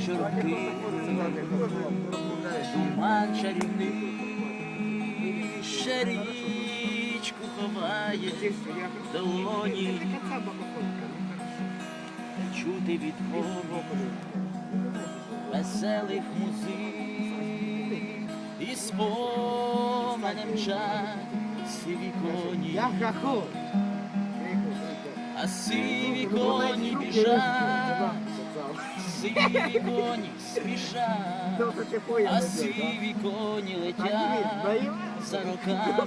журки, туман чарівний, ще річку ховає. В долоні, чути від Бога веселих музик. І споменем мчать сиві коні, а сиві коні біжать, сиві коні спішать, а сиві коні летять за роками.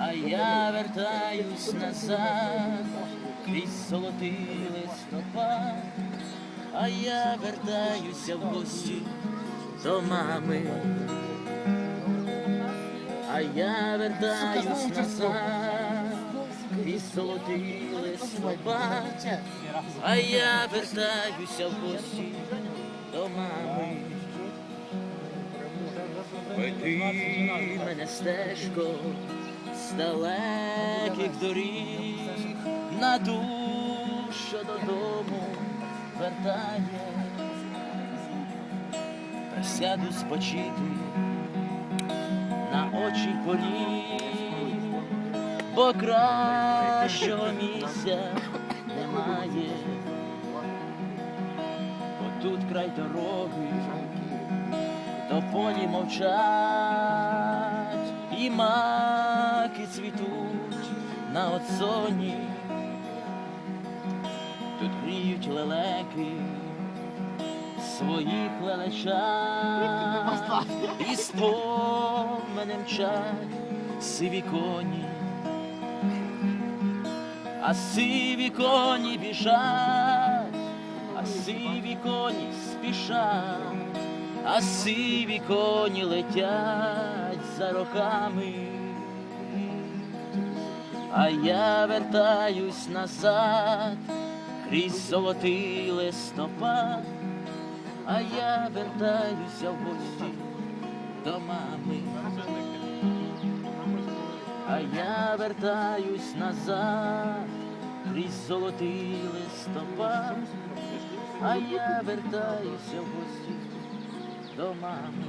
А я вертаюсь назад крізь золотий листопад, а я вертаюся в гості до мами. А я вертаюсь назад золотий листопад, а я вертаюся в гості до мами. Веди мене стежко з далеких доріг на душу додому вертає, присяду спочити на очі поріг, бо кращого місця немає, бо тут край дороги то полі мовчать, і маки цвітуть на оцоні, тут гріють лелеки своїх лелечат, і споменем мчать сиві коні, а сиві коні біжать, а сиві коні спішать а сиві коні летять за роками, а я вертаюсь назад крізь золотий листопад, а я вертаюся в гості до мами, а я вертаюсь назад крізь золотий листопад, а я вертаюся в гості до мами.